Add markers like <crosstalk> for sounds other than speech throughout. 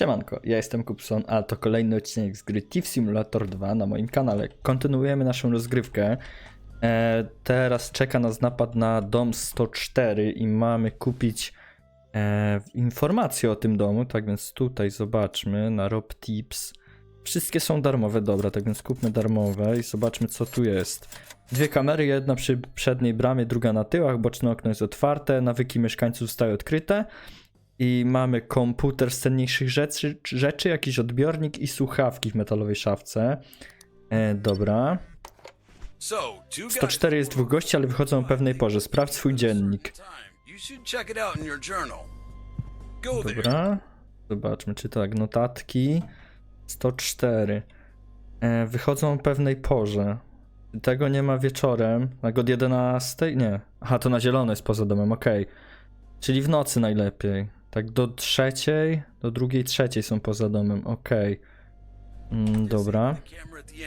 Siemanko, ja jestem Kupson, a to kolejny odcinek z gry Thief Simulator 2 na moim kanale. Kontynuujemy naszą rozgrywkę. E, teraz czeka nas napad na dom 104 i mamy kupić e, informacje o tym domu, tak więc tutaj zobaczmy na Rob Tips. Wszystkie są darmowe, dobra, tak więc kupmy darmowe i zobaczmy co tu jest. Dwie kamery, jedna przy przedniej bramie, druga na tyłach, boczne okno jest otwarte, nawyki mieszkańców zostały odkryte. I mamy komputer z cenniejszych rzeczy, rzeczy, jakiś odbiornik i słuchawki w metalowej szafce. E, dobra. 104 jest dwóch gości, ale wychodzą o pewnej porze. Sprawdź swój dziennik. Dobra. Zobaczmy, czy tak. Notatki. 104. E, wychodzą o pewnej porze. Tego nie ma wieczorem. Tak od 11? Nie. Aha, to na zielono jest poza domem, okej. Czyli w nocy najlepiej. Tak do trzeciej, do drugiej, trzeciej są poza domem, okej. Mm, dobra.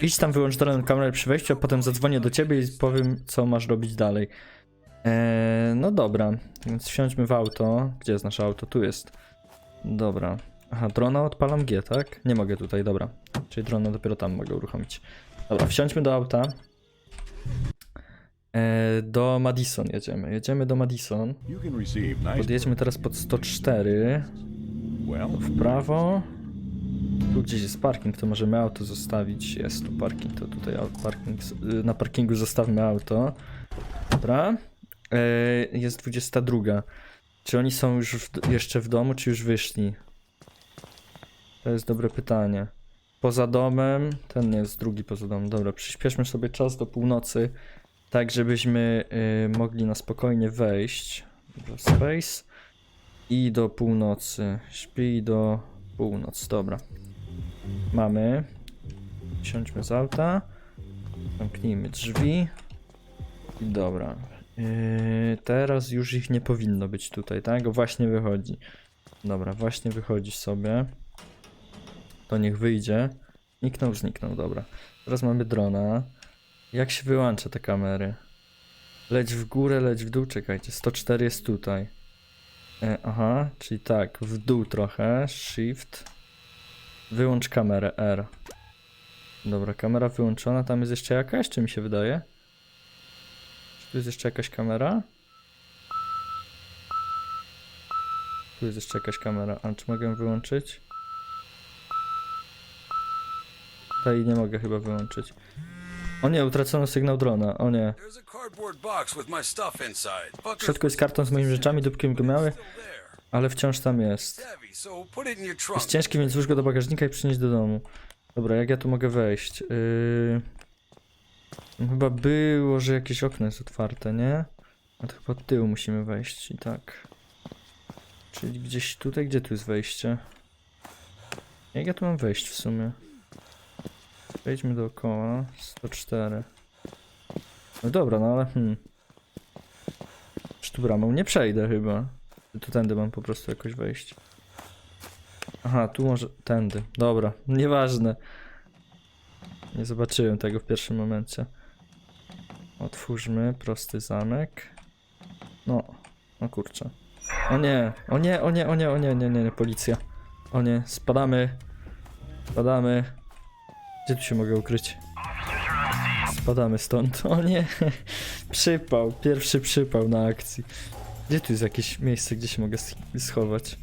Idź tam, wyłącz dron kamerę przy wejściu, a potem zadzwonię do ciebie i powiem, co masz robić dalej. Eee, no dobra, więc wsiądźmy w auto. Gdzie jest nasze auto? Tu jest. Dobra. Aha, drona odpalam G, tak? Nie mogę tutaj, dobra. Czyli drona dopiero tam mogę uruchomić. Dobra, wsiądźmy do auta. Eee, do Madison jedziemy. Jedziemy do Madison. Podjedźmy teraz pod 104. Well, W prawo. Tu gdzieś jest parking, to możemy auto zostawić. Jest tu parking, to tutaj parking. y, Na parkingu zostawmy auto. Dobra. E, Jest 22. Czy oni są już w, jeszcze w domu, czy już wyszli? To jest dobre pytanie. Poza domem, ten nie jest drugi poza domem. Dobra, przyspieszmy sobie czas do północy, tak żebyśmy y, mogli na spokojnie wejść. Dobra, Space. I do północy. Śpi do północ. Dobra. Mamy. Siądźmy z auta. Zamknijmy drzwi. I dobra. Yy, teraz już ich nie powinno być tutaj, tak? Właśnie wychodzi. Dobra, właśnie wychodzi sobie. To niech wyjdzie. Zniknął, zniknął, dobra. Teraz mamy drona. Jak się wyłącza te kamery? Leć w górę, leć w dół, czekajcie. 104 jest tutaj. E, aha, czyli tak, w dół trochę, shift, wyłącz kamerę, R. Dobra, kamera wyłączona, tam jest jeszcze jakaś, czy mi się wydaje? Czy tu jest jeszcze jakaś kamera? Tu jest jeszcze jakaś kamera, a czy mogę wyłączyć? Tutaj nie mogę chyba wyłączyć. O nie, utracono sygnał drona, o nie. W środku jest karton z moimi rzeczami, dupkiem go miały, ale wciąż tam jest. Jest ciężki, więc włóż go do bagażnika i przynieść do domu. Dobra, jak ja tu mogę wejść? Yy... Chyba było, że jakieś okno jest otwarte, nie? A to chyba od tyłu musimy wejść i tak. Czyli gdzieś tutaj, gdzie tu jest wejście? Jak ja tu mam wejść w sumie? Wejdźmy dookoła. 104. No dobra, no ale hmm. Czy tu bramą nie przejdę chyba. Tu tędy mam po prostu jakoś wejść. Aha, tu może tędy. Dobra, <laughs> nieważne. Nie zobaczyłem tego w pierwszym momencie. Otwórzmy prosty zamek. No, no kurczę. O nie, o nie, o nie, o nie, o nie, nie, nie, nie, policja. O nie, spadamy. Spadamy. Gdzie tu się mogę ukryć? Spadamy stąd. <laughs> O nie, przypał, pierwszy przypał na akcji. Gdzie tu jest jakieś miejsce, gdzie się mogę sch- schować?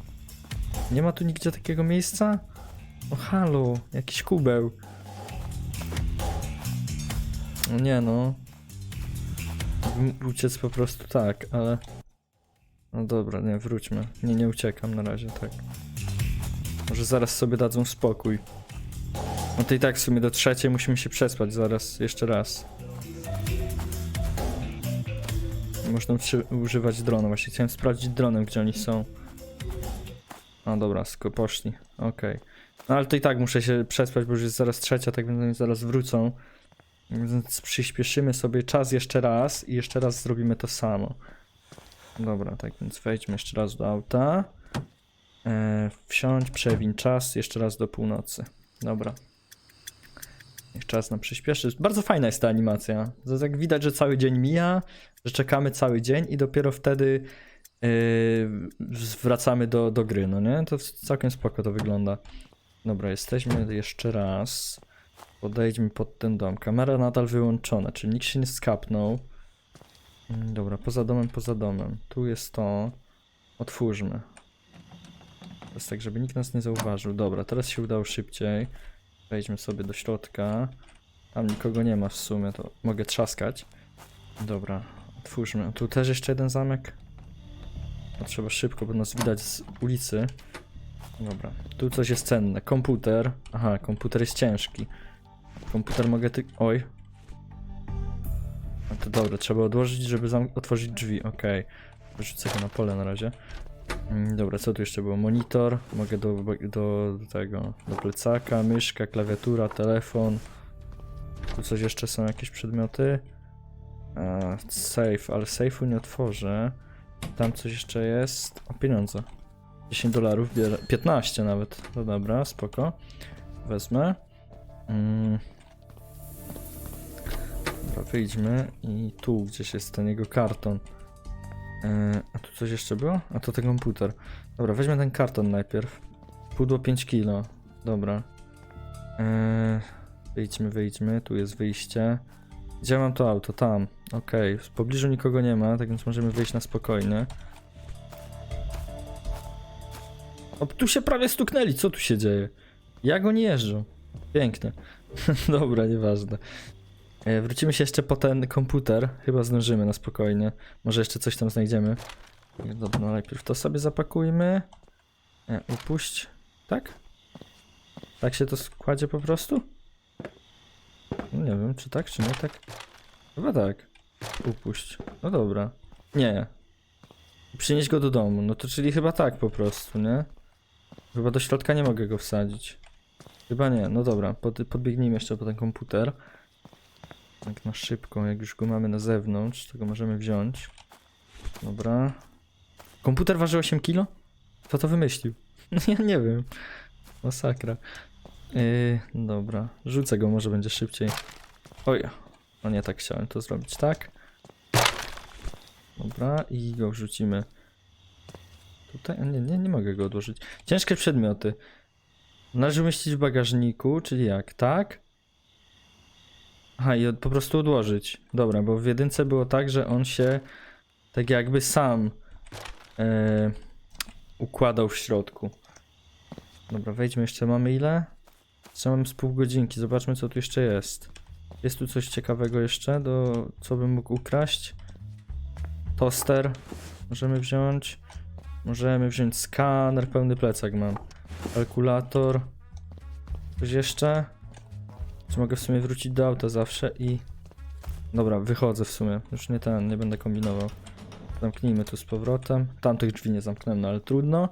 Nie ma tu nigdzie takiego miejsca? O halo, jakiś kubeł. No nie no. Mógłbym Uciec po prostu tak, ale... No dobra, nie, wróćmy. Nie, nie uciekam na razie, tak. Może zaraz sobie dadzą spokój. No to i tak w sumie do trzeciej musimy się przespać zaraz, jeszcze raz. Można przy- używać drona, właśnie chciałem sprawdzić dronem, gdzie oni są. A dobra, sko poszli. Okej. No ale to i tak muszę się przespać, bo już jest zaraz trzecia, tak więc oni zaraz wrócą. Więc przyspieszymy sobie czas jeszcze raz i jeszcze raz zrobimy to samo. Dobra, tak więc wejdźmy jeszcze raz do auta. E, wsiądź, przewin czas jeszcze raz do północy. Dobra. Niech czas nam przyspieszy. Bardzo fajna jest ta animacja. To tak widać, że cały dzień mija, że czekamy cały dzień i dopiero wtedy yy, wracamy do, do gry, no nie? To całkiem spoko to wygląda. Dobra, jesteśmy jeszcze raz. Podejdźmy pod ten dom. Kamera nadal wyłączona, czyli nikt się nie skapnął. Mm, Dobra, poza domem, poza domem. Tu jest to. Otwórzmy. To jest tak, żeby nikt nas nie zauważył. Dobra, teraz się udało szybciej. Wejdźmy sobie do środka. Tam nikogo nie ma w sumie, to mogę trzaskać. Dobra, otwórzmy. Tu też jeszcze jeden zamek. No, trzeba szybko, bo nas widać z ulicy. Dobra, tu coś jest cenne. Komputer. Aha, komputer jest ciężki. Komputer mogę ty... Oj. No to dobra, trzeba odłożyć, żeby otworzyć drzwi. Okej. Wyrzucę go na pole na razie. Mm, Dobra, co tu jeszcze było? Monitor. Mogę do, do, tego, do plecaka, myszka, klawiatura, telefon. Tu coś jeszcze są jakieś przedmioty. E, safe, ale safe'u nie otworzę. Tam coś jeszcze jest. O, pieniądze. 10 dolarów bierę. 15 nawet. No dobra, spoko. Wezmę. Mm. Dobra, wyjdźmy i tu gdzieś jest ten jego karton. A tu coś jeszcze było? A to ten komputer. Dobra, weźmy ten karton najpierw. Pudło 5 kilo. Dobra. E, wyjdźmy, wyjdźmy. Tu jest wyjście. Gdzie mam to auto? Tam. Okej, w pobliżu nikogo nie ma, tak więc możemy wyjść na spokojnie. O, tu się prawie stuknęli, co tu się dzieje? Jak oni jeżdżą? Pięknie. <laughs> Dobra, nieważne. E, wrócimy się jeszcze po ten komputer. Chyba zdążymy na spokojnie. Może jeszcze coś tam znajdziemy. Dobra, no najpierw to sobie zapakujmy. E, upuść. Tak? Tak się to składzie po prostu? No nie wiem, czy tak, czy nie tak. Chyba tak. Upuść. No dobra. Nie. Przynieść go do domu. No to czyli chyba tak po prostu, nie? Chyba do środka nie mogę go wsadzić. Chyba nie. No dobra, pod, podbiegnijmy jeszcze po ten komputer. Tak na szybko, jak już go mamy na zewnątrz, to go możemy wziąć. Dobra. Komputer waży 8 kilo? Kto to wymyślił? <laughs> ja nie wiem. Masakra. Yy, dobra, rzucę go, może będzie szybciej. Oj, no nie tak chciałem to zrobić, tak? Dobra, i go wrzucimy. Tutaj, nie, nie, nie mogę go odłożyć. Ciężkie przedmioty. Należy umieścić w bagażniku, czyli jak, tak? Aha, i po prostu odłożyć. Dobra, bo w jedynce było tak, że on się tak jakby sam e, układał w środku. Dobra, wejdźmy jeszcze, mamy ile? Jeszcze mam z pół godzinki, zobaczmy co tu jeszcze jest. Jest tu coś ciekawego jeszcze, do co bym mógł ukraść? Toster możemy wziąć. Możemy wziąć skaner, pełny plecak mam. Kalkulator. Coś jeszcze? Czy mogę w sumie wrócić do auta zawsze i... Dobra, wychodzę w sumie. Już nie ten, nie będę kombinował. Zamknijmy tu z powrotem. Tamtych drzwi nie zamknąłem, no ale trudno.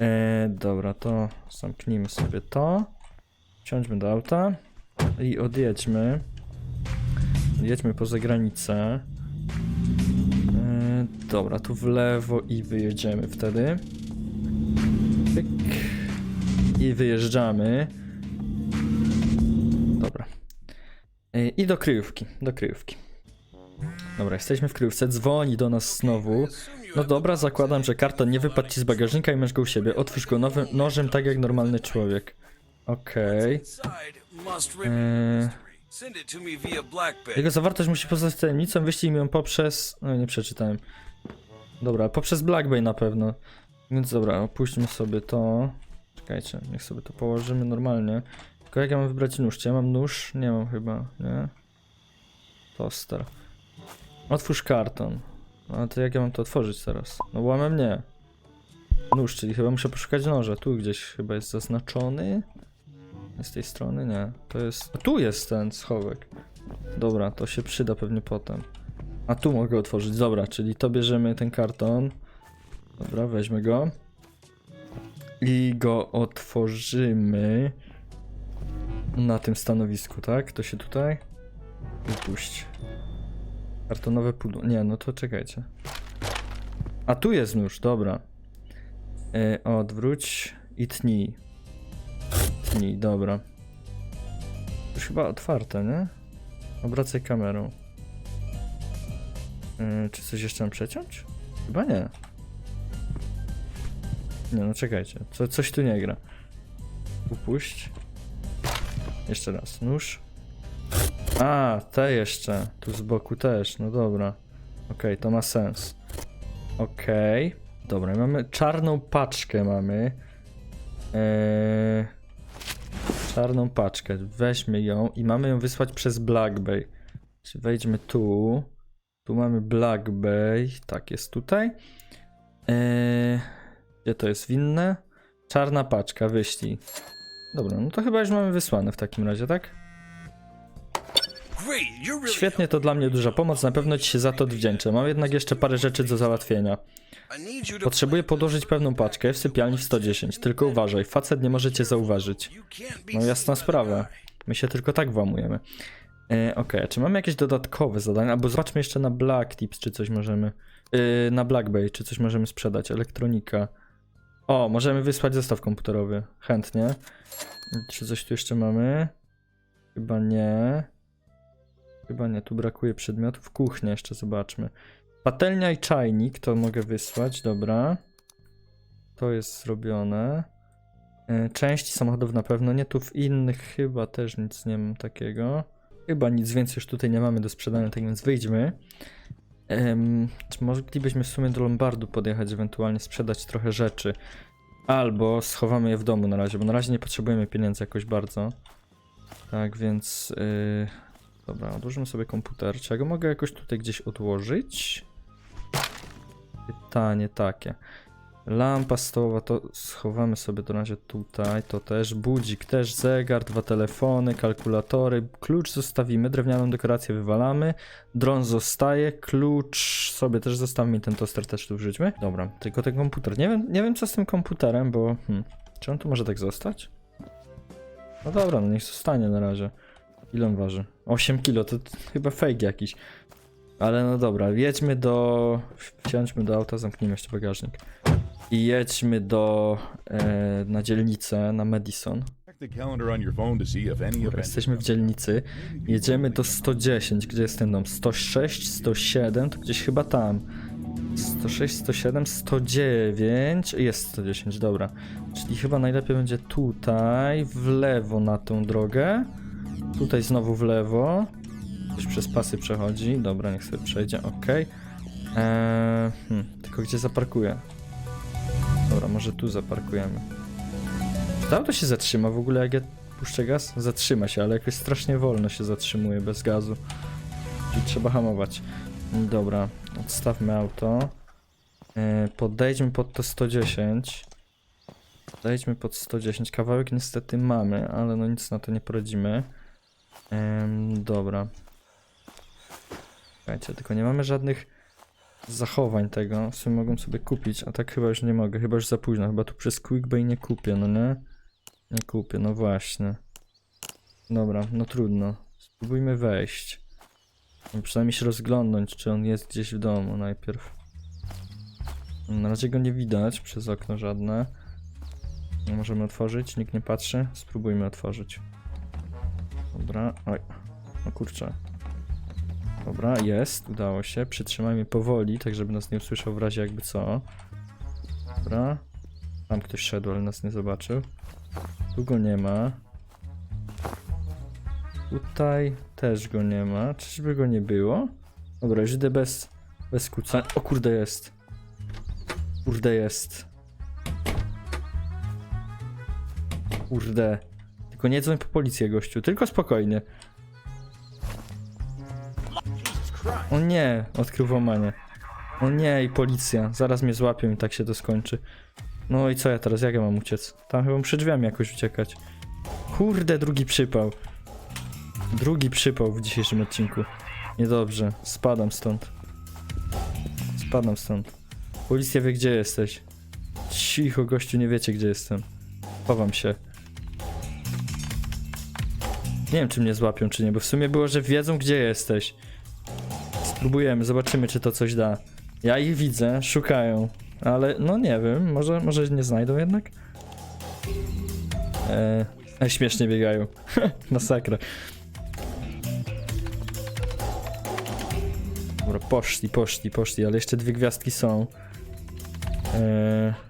E, dobra, to zamknijmy sobie to. Wsiądźmy do auta i odjedźmy. Jedźmy poza granicę. E, dobra, tu w lewo i wyjedziemy wtedy. Pyk. I wyjeżdżamy. Dobra. E, I do kryjówki, do kryjówki. Dobra, jesteśmy w kryjówce, dzwoni do nas znowu. No dobra, zakładam, że karton nie wypadł ci z bagażnika i masz go u siebie. Otwórz go nowym nożem, tak jak normalny człowiek. Okej. Eee. Jego zawartość musi pozostać tajemnicą, wyślij mi ją poprzez... No nie przeczytałem. Dobra, poprzez Blackbay na pewno. Więc dobra, opuśćmy sobie to. Czekajcie, niech sobie to położymy normalnie. Tylko jak ja mam wybrać nóż? Czy ja mam nóż? Nie mam chyba, nie? Toster. Otwórz karton. A to jak ja mam to otworzyć teraz? No łamem nie. Nóż, czyli chyba muszę poszukać noża. Tu gdzieś chyba jest zaznaczony. Z tej strony nie. To jest... A tu jest ten schowek. Dobra, to się przyda pewnie potem. A tu mogę otworzyć. Dobra, czyli to bierzemy ten karton. Dobra, weźmy go. I go otworzymy. Na tym stanowisku, tak? To się tutaj. Wypuść. Kartonowe pudło. Nie, no to czekajcie. A tu jest nóż, dobra. E, odwróć i tnij. Tnij, dobra. Już chyba otwarte, nie? Obracaj kamerą. Yy, czy coś jeszcze mam przeciąć? Chyba nie. Nie no, czekajcie. Co, coś tu nie gra. Upuść. Jeszcze raz. Nóż. A, te jeszcze. Tu z boku też. No dobra. Okej, to ma sens. Okej. Dobra, mamy czarną paczkę mamy. Eee, czarną paczkę. Weźmy ją i mamy ją wysłać przez Black Bay. Wejdźmy tu. Tu mamy Black Bay. Tak, jest tutaj. Eee, gdzie to jest winne? Czarna paczka, wyślij. Dobra, no to chyba już mamy wysłane w takim razie, tak? Świetnie, to dla mnie duża pomoc, na pewno ci się za to odwdzięczę. Mam jednak jeszcze parę rzeczy do załatwienia. Potrzebuję podłożyć pewną paczkę w sypialni w 110, tylko uważaj, facet nie możecie zauważyć. You can't be No jasna sprawa. My się tylko tak włamujemy. E, Okej, czy mamy jakieś dodatkowe zadania? Albo zobaczmy jeszcze na Black Tips, czy coś możemy... Yy, na Black Bay, czy coś możemy sprzedać. Elektronika. O, możemy wysłać zestaw komputerowy. Chętnie. Czy coś tu jeszcze mamy? Chyba nie. Chyba nie, tu brakuje przedmiotów. Kuchnia jeszcze zobaczmy. Patelnia i czajnik to mogę wysłać, dobra. To jest zrobione. E, Części samochodów na pewno nie, tu w innych chyba też nic nie mam takiego. Chyba nic więcej już tutaj nie mamy do sprzedania, tak więc wyjdźmy. Em, czy moglibyśmy w sumie do Lombardu podjechać, ewentualnie sprzedać trochę rzeczy. Albo schowamy je w domu na razie, bo na razie nie potrzebujemy pieniędzy jakoś bardzo. Tak więc... Yy... Dobra, odłożymy sobie komputer. Czy ja go mogę jakoś tutaj gdzieś odłożyć? Pytanie takie. Lampa stołowa to schowamy sobie to na razie tutaj, to też, budzik też, zegar, dwa telefony, kalkulatory, klucz zostawimy, drewnianą dekorację wywalamy, dron zostaje, klucz sobie też zostawimy i ten toster też tu wrzućmy. Dobra, tylko ten komputer, nie wiem, nie wiem co z tym komputerem, bo hmm, czy on tu może tak zostać? No dobra, no niech zostanie na razie. Ile on waży? 8 kilo, to chyba fake jakiś. Ale no dobra, jedźmy do... Wsiądźmy do auta, zamknijmy jeszcze bagażnik. I jedźmy do... E, na dzielnicę, na Madison. Dobra, jesteśmy w dzielnicy. Jedziemy do 110. Gdzie jest ten dom? 106, 107, to gdzieś chyba tam. 106, 107, 109. Jest 110, dobra. Czyli chyba najlepiej będzie tutaj, w lewo na tą drogę. Tutaj znowu w lewo. Coś przez pasy przechodzi. Dobra, niech sobie przejdzie, ok. Eee, hmm, tylko gdzie zaparkuję? Dobra, może tu zaparkujemy. Czy to auto się zatrzyma w ogóle jak ja puszczę gaz? Zatrzyma się, ale jakoś strasznie wolno się zatrzymuje bez gazu. Czyli trzeba hamować. Dobra, odstawmy auto. Yy, Podejdźmy pod to 110. Podejdźmy pod 110. Kawałek niestety mamy, ale no nic na to nie poradzimy. Ym, dobra. Słuchajcie, tylko nie mamy żadnych zachowań tego. W sumie mogłem sobie kupić, a tak chyba już nie mogę. Chyba już za późno. Chyba tu przez Quickbay nie kupię, no nie? Nie kupię, no właśnie. Dobra, no trudno. Spróbujmy wejść. No przynajmniej się rozglądnąć, czy on jest gdzieś w domu najpierw. Na razie go nie widać przez okno żadne. Nie możemy otworzyć, nikt nie patrzy. Spróbujmy otworzyć. Dobra, oj. No kurczę. Dobra, jest, udało się. Przytrzymajmy powoli, tak żeby nas nie usłyszał w razie jakby co. Dobra. Tam ktoś szedł, ale nas nie zobaczył. Tu go nie ma. Tutaj też go nie ma. Czyżby go nie było? Dobra, już idę bez, bez kucania. O kurde jest. Kurde jest. Kurde. Tylko nie dzwoń po policję, gościu. Tylko spokojnie. O nie, odkrył włamanie. O nie, i policja. Zaraz mnie złapią i tak się to skończy. No i co ja teraz? Jak ja mam uciec? Tam chyba przed drzwiami jakoś uciekać. Kurde, drugi przypał. Drugi przypał w dzisiejszym odcinku. Niedobrze. Spadam stąd. Spadam stąd. Policja wie, gdzie jesteś. Cicho, gościu, nie wiecie, gdzie jestem. Chowam się. Nie wiem, czy mnie złapią, czy nie, bo w sumie było, że wiedzą, gdzie jesteś. Spróbujemy, zobaczymy, czy to coś da. Ja ich widzę, szukają, ale no nie wiem, może, może nie znajdą jednak? Eee, śmiesznie biegają. <laughs> Masakra. Dobra, poszli, poszli, poszli, ale jeszcze dwie gwiazdki są. Eee,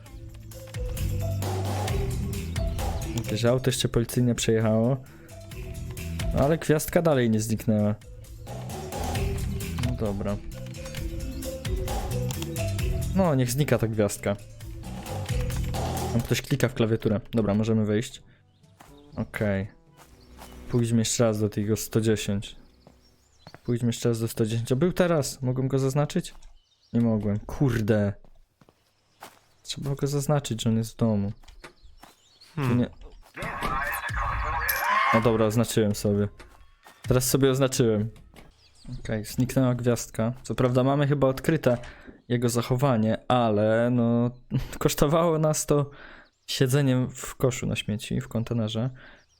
Jakieś auto jeszcze policyjne przejechało. No, ale gwiazdka dalej nie zniknęła. No dobra. No, niech znika ta gwiazdka. Tam ktoś klika w klawiaturę. Dobra, możemy wejść. Okej. Pójdźmy jeszcze raz do tego 110. Pójdźmy jeszcze raz do 110. A był teraz! Mogłem go zaznaczyć? Nie mogłem. Kurde. Trzeba go zaznaczyć, że on jest w domu. Tu nie... No dobra, oznaczyłem sobie. Teraz sobie oznaczyłem. Okej, zniknęła gwiazdka. Co prawda mamy chyba odkryte jego zachowanie, ale no <laughs> kosztowało nas to siedzeniem w koszu na śmieci, w kontenerze.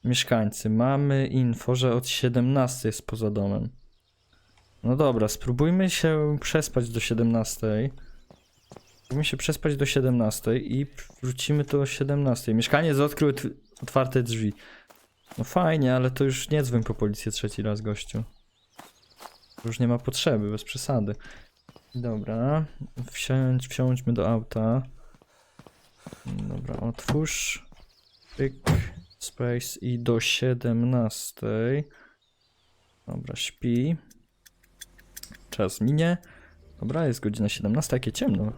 Mieszkańcy, mamy info, że od 17 jest poza domem. No dobra, spróbujmy się przespać do 17. Spróbujmy się przespać do 17 i wrócimy tu o 17. Mieszkaniec odkrył otwarte drzwi. No fajnie, ale to już nie dzwoń po policję trzeci raz, gościu. Już nie ma potrzeby, bez przesady. Dobra, wsiądź, wsiądźmy do auta. Dobra, otwórz. Pyk, space i do 17. Dobra, śpi. Czas minie. Dobra, jest godzina 17, jakie ciemno.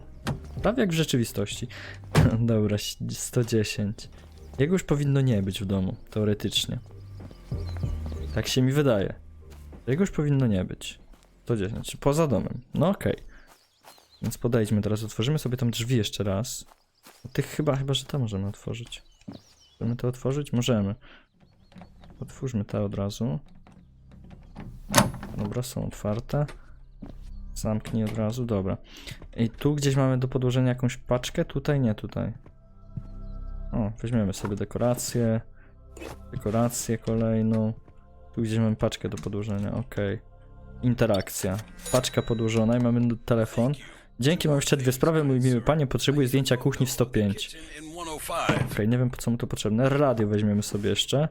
Prawie jak w rzeczywistości. <laughs> Dobra, 110. Jego już powinno nie być w domu, teoretycznie. Tak się mi wydaje. Jego już powinno nie być. 110, poza domem. No okej. Więc podejdźmy teraz, otworzymy sobie tam drzwi jeszcze raz. Tych chyba, chyba, że te możemy otworzyć. Możemy to otworzyć? Możemy. Otwórzmy te od razu. Dobra, są otwarte. Zamknij od razu, dobra. I tu gdzieś mamy do podłożenia jakąś paczkę? Tutaj nie, tutaj. O, weźmiemy sobie dekorację. Dekorację kolejną. Tu gdzieś mamy paczkę do podłożenia, okej. Interakcja. Paczka podłożona i mamy telefon. Dzięki, mam jeszcze dwie sprawy, mój miły panie. Potrzebuję zdjęcia kuchni w 105. Kitchen in 105. Okej, nie wiem po co mu to potrzebne. Radio weźmiemy sobie jeszcze.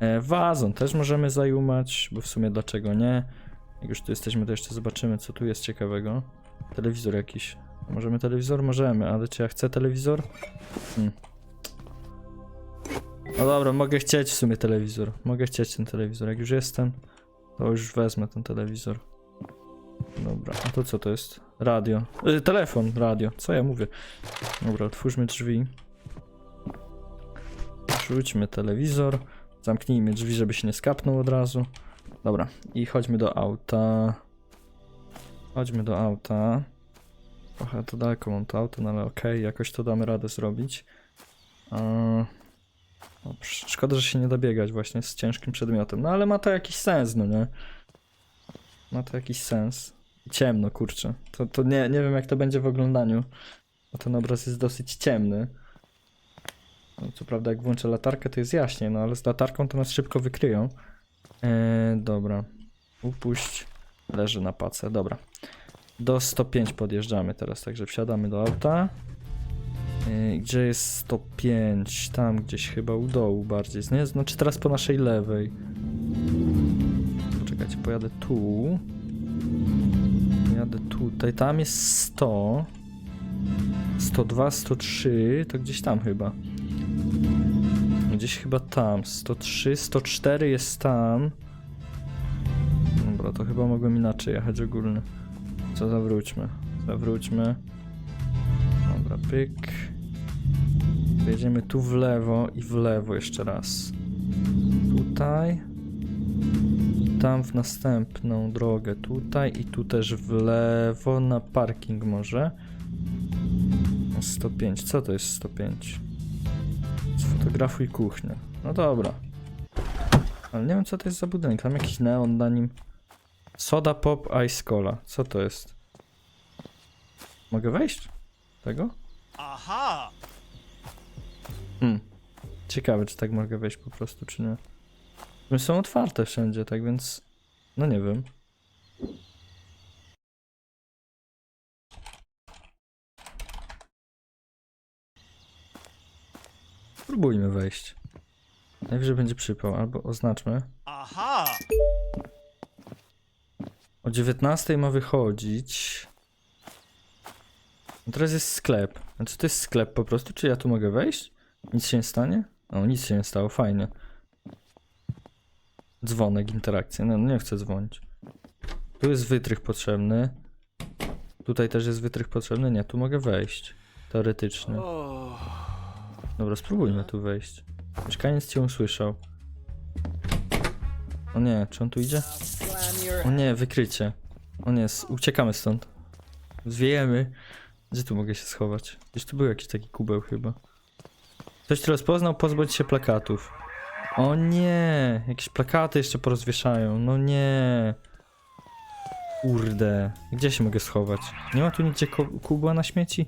E, wazon też możemy zajumać, bo w sumie dlaczego nie? Jak już tu jesteśmy, to jeszcze zobaczymy, co tu jest ciekawego. Telewizor jakiś. Możemy telewizor? Możemy, ale czy ja chcę telewizor? Hmm. No dobra, mogę chcieć w sumie telewizor. Mogę chcieć ten telewizor. Jak już jestem, to już wezmę ten telewizor. Dobra, a to co to jest? Radio. Y, telefon, radio. Co ja mówię? Dobra, otwórzmy drzwi. Rzućmy telewizor. Zamknijmy drzwi, żeby się nie skapnął od razu. Dobra, i chodźmy do auta. Chodźmy do auta. Trochę to daleko mam to auto, no ale okej, jakoś to damy radę zrobić. Eee, no, sz- szkoda, że się nie da biegać właśnie z ciężkim przedmiotem, no ale ma to jakiś sens, no nie? Ma to jakiś sens. Ciemno, kurczę. To, to nie, nie wiem jak to będzie w oglądaniu, bo ten obraz jest dosyć ciemny. No, co prawda, jak włączę latarkę, to jest jaśnie, no ale z latarką to nas szybko wykryją. Eee, dobra. Upuść. Leży na pace, dobra. Do 105 podjeżdżamy teraz, także wsiadamy do auta. Eee, gdzie jest 105? Tam gdzieś chyba u dołu bardziej. Nie? Znaczy teraz po naszej lewej. Poczekajcie, pojadę tu. Jadę tutaj. Tam jest 100. 102, 103, to gdzieś tam chyba. Gdzieś chyba tam. 103, 104 jest tam. Dobra, to chyba mogłem inaczej jechać ogólnie. Co zawróćmy? Zawróćmy. Pyk. Jedziemy tu w lewo i w lewo jeszcze raz. Tutaj. I tam w następną drogę. Tutaj i tu też w lewo na parking może. 105. Co to jest 105? Sfotografuj kuchnię. No dobra. Ale nie wiem co to jest za budynek. Tam jakiś neon na nim. Soda Pop Ice Cola. Co to jest? Mogę wejść? Tego? Aha! Hmm. Ciekawe, czy tak mogę wejść po prostu, czy nie. One są otwarte wszędzie, tak więc... No nie wiem. Spróbujmy wejść. Najwyżej będzie przypał, albo oznaczmy. Aha! O 19 ma wychodzić. No teraz jest sklep. Znaczy to jest sklep po prostu, czy ja tu mogę wejść? Nic się nie stanie? O, nic się nie stało, fajnie. Dzwonek, interakcja. No, nie chcę dzwonić. Tu jest wytrych potrzebny. Tutaj też jest wytrych potrzebny. Nie, tu mogę wejść. Teoretycznie. Dobra, spróbujmy tu wejść. Mieszkaniec cię usłyszał. O nie, czy on tu idzie? O nie, wykrycie. O nie, uciekamy stąd. Zwiejemy. Gdzie tu mogę się schować? Gdzieś tu był jakiś taki kubeł chyba. Ktoś tu rozpoznał, pozbądź się plakatów. O nie, jakieś plakaty jeszcze porozwieszają. No nie. Kurde, gdzie się mogę schować? Nie ma tu nigdzie kubła na śmieci?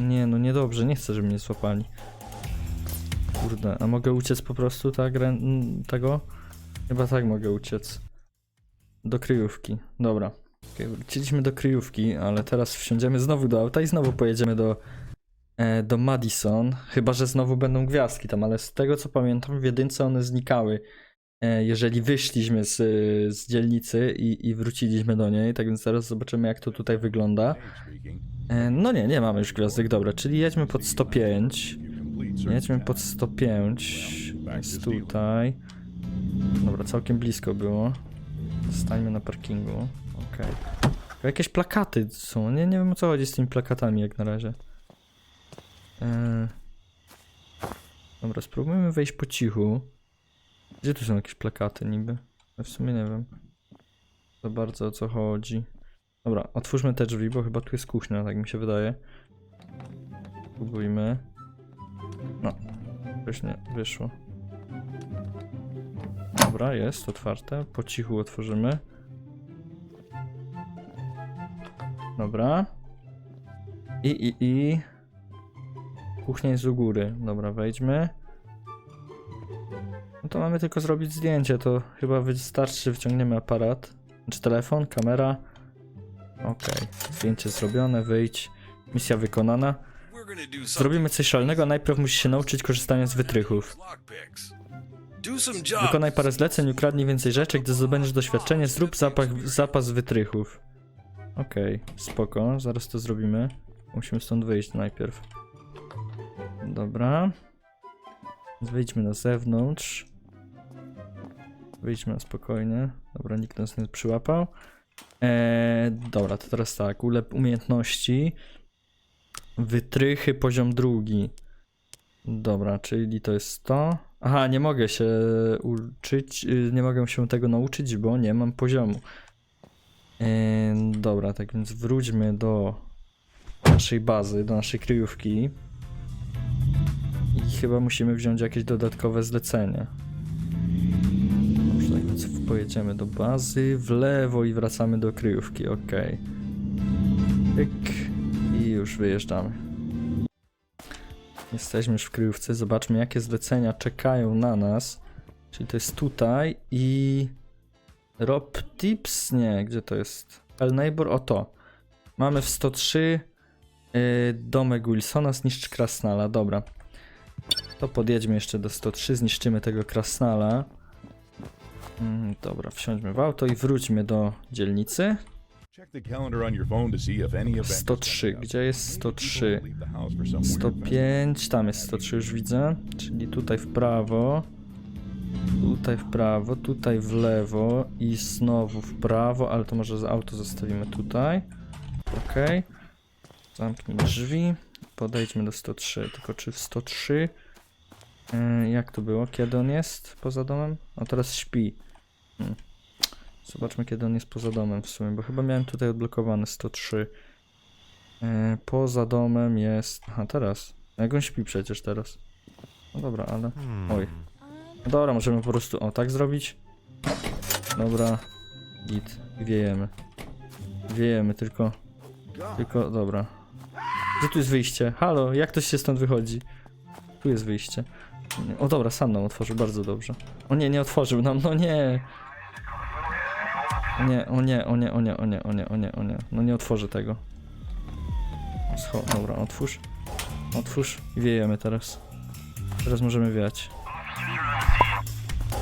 Nie, no niedobrze, nie chcę, żeby mnie złapali. Kurde, a mogę uciec po prostu tak, tego? Chyba tak mogę uciec. Do kryjówki, dobra. Okay, wróciliśmy do kryjówki, ale teraz wsiądziemy znowu do auta i znowu pojedziemy do, e, do Madison. Chyba, że znowu będą gwiazdki tam, ale z tego co pamiętam, w jedynce one znikały. E, jeżeli wyszliśmy z, z dzielnicy i, i wróciliśmy do niej, tak więc zaraz zobaczymy jak to tutaj wygląda. E, no nie, nie mamy już gwiazdek, dobra, czyli jedźmy pod 105. You complete certain Jedźmy pod tasks. 105. Jest tutaj. Dobra, całkiem blisko było. Stańmy na parkingu. Okej. Jakieś plakaty są. Nie, nie wiem o co chodzi z tymi plakatami jak na razie. Eee... Dobra, spróbujmy wejść po cichu. Gdzie tu są jakieś plakaty niby? Ja w sumie nie wiem. Za bardzo o co chodzi. Dobra, otwórzmy te drzwi, bo chyba tu jest kuchnia, tak mi się wydaje. Spróbujmy. No, Coś nie wyszło. Dobra, jest otwarte. Po cichu otworzymy. Dobra. I, i, i. Kuchnia jest u góry. Dobra, wejdźmy. No to mamy tylko zrobić zdjęcie. To chyba wystarczy, wyciągniemy aparat. Czy telefon, kamera. Okej, zdjęcie zrobione, wyjdź. Misja wykonana. Zrobimy coś szalonego, najpierw musisz się nauczyć korzystania z wytrychów. Wykonaj parę zleceń, ukradnij więcej rzeczy, gdy zdobędziesz doświadczenie, zrób zapach, zapas wytrychów. Okej, spoko, zaraz to zrobimy. Musimy stąd wyjść najpierw. Dobra. Wyjdźmy na zewnątrz. Wyjdźmy na spokojnie. Dobra, nikt nas nie przyłapał. Eee, dobra, to teraz tak, ulep umiejętności. Wytrychy poziom drugi. Dobra, czyli to jest to. Aha, nie mogę się uczyć, y, nie mogę się tego nauczyć, bo nie mam poziomu. Dobra, tak więc wróćmy do naszej bazy, do naszej kryjówki. I chyba musimy wziąć jakieś dodatkowe zlecenie. Dobrze, tak więc pojedziemy do bazy, w lewo i wracamy do kryjówki, ok. Pyk. I już wyjeżdżamy. Jesteśmy już w kryjówce. Zobaczmy, jakie zlecenia czekają na nas. Czyli to jest tutaj i. Rob Tips? Nie, gdzie to jest? El Neighbor? O to. Mamy w 103 yy, domek Wilsona, zniszcz Krasnala. Dobra. To podjedźmy jeszcze do 103, zniszczymy tego Krasnala. Mm, dobra, wsiądźmy w auto i wróćmy do dzielnicy. Check the calendar on your phone to see if any event is 103, coming up. gdzie jest 103? Leave the house for some weird message. 105, tam jest 103 już widzę, czyli tutaj w prawo, tutaj w prawo, tutaj w lewo i znowu w prawo, ale to może auto zostawimy tutaj. Ok. Zamknij drzwi, podejdźmy do 103, tylko czy w 103, yy, jak to było, kiedy on jest poza domem? A teraz śpi. Hmm. Zobaczmy kiedy on jest poza domem w sumie, bo chyba miałem tutaj odblokowane 103. E, Poza domem jest. Aha, teraz. Jak on śpi przecież teraz. No dobra, ale. Oj. No dobra, możemy po prostu. O, tak zrobić. Dobra. Git. Wiejemy. Wiejemy, tylko. Tylko, dobra. Gdzie tu jest wyjście? Halo, jak to się stąd wychodzi? Tu jest wyjście. O dobra, sam nam otworzył, bardzo dobrze. O nie, nie otworzył nam, no nie. Nie, o nie, o nie, o nie, o nie, o nie, o nie, o nie. No nie otworzę tego. Scho- Dobra, otwórz. Otwórz i wiejemy teraz. Teraz możemy wiać.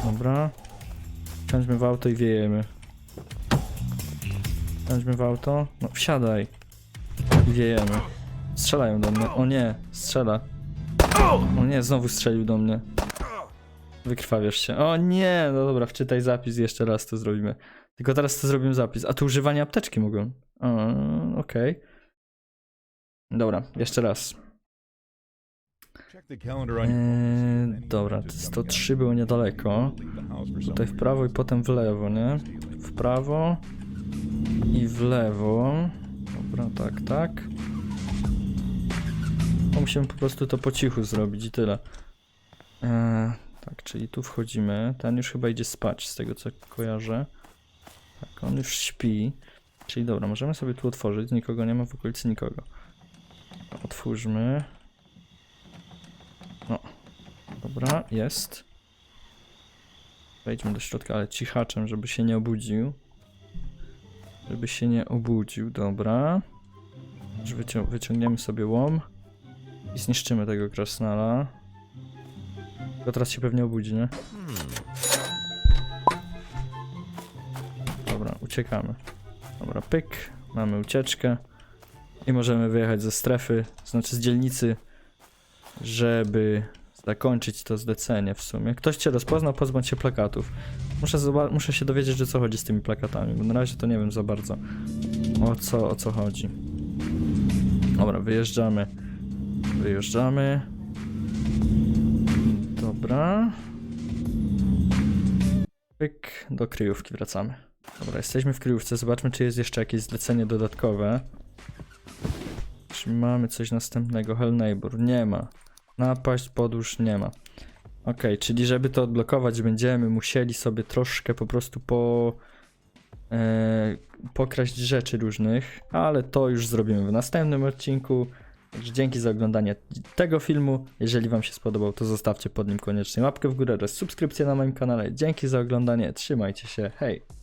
Dobra. Wsiądźmy w auto i wiejemy. Wsiądźmy w auto. No wsiadaj. I wiejemy. Strzelają do mnie. O nie, strzela. O nie, znowu strzelił do mnie. Wykrwawiasz się. O nie, no dobra, wczytaj zapis i jeszcze raz to zrobimy. Tylko teraz to zrobimy zapis. A tu używanie apteczki mogą. Okej. Dobra, jeszcze raz. Eee, dobra, event is coming 103 up. było niedaleko. Tutaj w prawo i potem w lewo, nie? W prawo i w lewo. Dobra, tak, tak. No, musimy po prostu to po cichu zrobić i tyle. Eee, tak, czyli tu wchodzimy. Ten już chyba idzie spać, z tego co kojarzę. Tak, on już śpi. Czyli dobra, możemy sobie tu otworzyć. Nikogo nie ma w okolicy nikogo. Otwórzmy. No. Dobra, jest. Wejdźmy do środka, ale cichaczem, żeby się nie obudził. Żeby się nie obudził, dobra. Wycią wyciągniemy sobie łom i zniszczymy tego krasnala. Tylko teraz się pewnie obudzi, nie? Dobra, uciekamy. Dobra, pyk. Mamy ucieczkę. I możemy wyjechać ze strefy, znaczy z dzielnicy, żeby zakończyć to zlecenie w sumie. Ktoś cię rozpoznał, pozbądź się plakatów. Muszę, muszę się dowiedzieć, że co chodzi z tymi plakatami, bo na razie to nie wiem za bardzo o co, o co chodzi. Dobra, wyjeżdżamy. Wyjeżdżamy. Dobra. Pyk, do kryjówki wracamy. Dobra, jesteśmy w kryjówce. Zobaczmy, czy jest jeszcze jakieś zlecenie dodatkowe. Czy mamy coś następnego? Hell Neighbor. Nie ma. Napaść, podróż nie ma. Ok, czyli żeby to odblokować, będziemy musieli sobie troszkę po prostu po. E, pokraść rzeczy różnych, ale to już zrobimy w następnym odcinku. Także dzięki za oglądanie tego filmu. Jeżeli Wam się spodobał, to zostawcie pod nim koniecznie łapkę w górę oraz subskrypcję na moim kanale. Dzięki za oglądanie, trzymajcie się, hej!